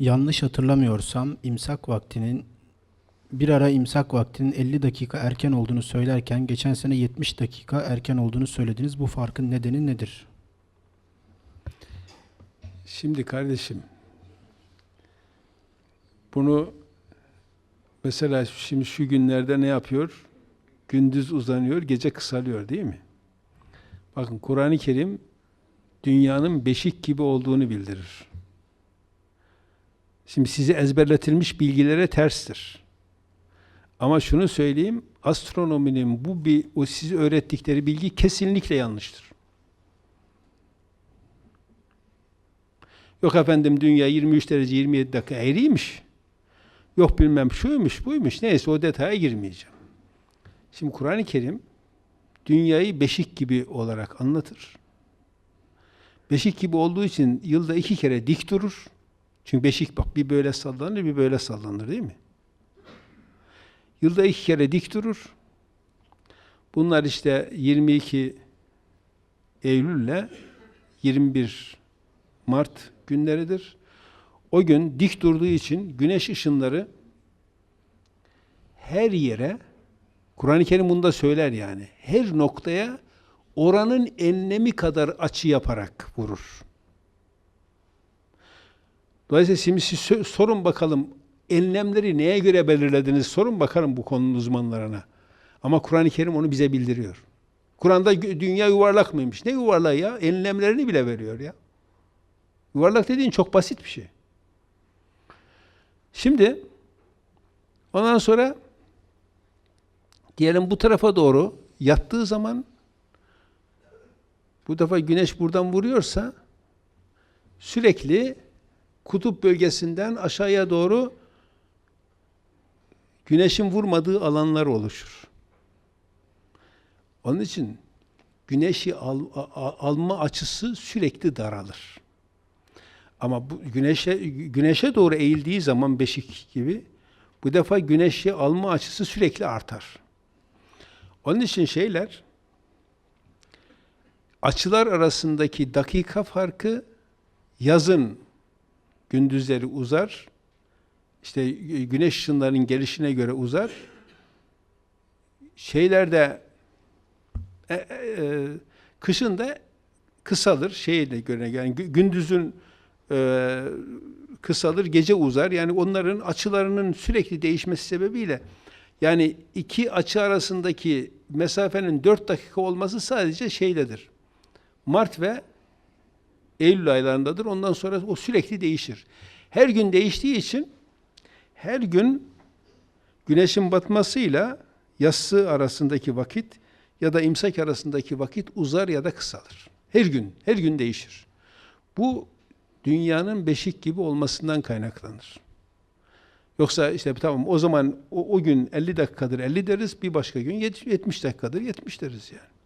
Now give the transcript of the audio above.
Yanlış hatırlamıyorsam imsak vaktinin bir ara imsak vaktinin 50 dakika erken olduğunu söylerken geçen sene 70 dakika erken olduğunu söylediniz. Bu farkın nedeni nedir? Şimdi kardeşim, bunu mesela şimdi şu günlerde ne yapıyor? Gündüz uzanıyor, gece kısalıyor değil mi? Bakın Kur'an-ı Kerim dünyanın beşik gibi olduğunu bildirir. Şimdi size ezberletilmiş bilgilere terstir. Ama şunu söyleyeyim, astronominin bu bir o size öğrettikleri bilgi kesinlikle yanlıştır. Yok efendim dünya 23 derece 27 dakika eğriymiş. Yok bilmem şuymuş buymuş. Neyse o detaya girmeyeceğim. Şimdi Kur'an-ı Kerim dünyayı beşik gibi olarak anlatır. Beşik gibi olduğu için yılda iki kere dik durur. Çünkü beşik bak bir böyle sallanır bir böyle sallanır değil mi? Yılda iki kere dik durur. Bunlar işte 22 Eylül ile 21 Mart günleridir. O gün dik durduğu için güneş ışınları her yere Kur'an-ı Kerim bunu da söyler yani. Her noktaya oranın enlemi kadar açı yaparak vurur. Dolayısıyla şimdi siz sorun bakalım enlemleri neye göre belirlediniz? Sorun bakalım bu konunun uzmanlarına. Ama Kur'an-ı Kerim onu bize bildiriyor. Kur'an'da dünya yuvarlak mıymış? Ne yuvarlağı ya? Enlemlerini bile veriyor ya. Yuvarlak dediğin çok basit bir şey. Şimdi ondan sonra diyelim bu tarafa doğru yattığı zaman bu defa güneş buradan vuruyorsa sürekli kutup bölgesinden aşağıya doğru güneşin vurmadığı alanlar oluşur. Onun için güneşi al- a- alma açısı sürekli daralır. Ama bu güneşe güneşe doğru eğildiği zaman beşik gibi bu defa güneşi alma açısı sürekli artar. Onun için şeyler açılar arasındaki dakika farkı yazın gündüzleri uzar. İşte güneş ışınlarının gelişine göre uzar. Şeylerde e, e, e, kışın da kısalır şeyle göre yani gü- gündüzün e, kısalır, gece uzar. Yani onların açılarının sürekli değişmesi sebebiyle yani iki açı arasındaki mesafenin dört dakika olması sadece şeyledir. Mart ve Eylül aylarındadır. Ondan sonra o sürekli değişir. Her gün değiştiği için her gün güneşin batmasıyla yassı arasındaki vakit ya da imsak arasındaki vakit uzar ya da kısalır. Her gün, her gün değişir. Bu dünyanın beşik gibi olmasından kaynaklanır. Yoksa işte tamam o zaman o, o gün 50 dakikadır 50 deriz, bir başka gün yet- 70 dakikadır 70 deriz yani.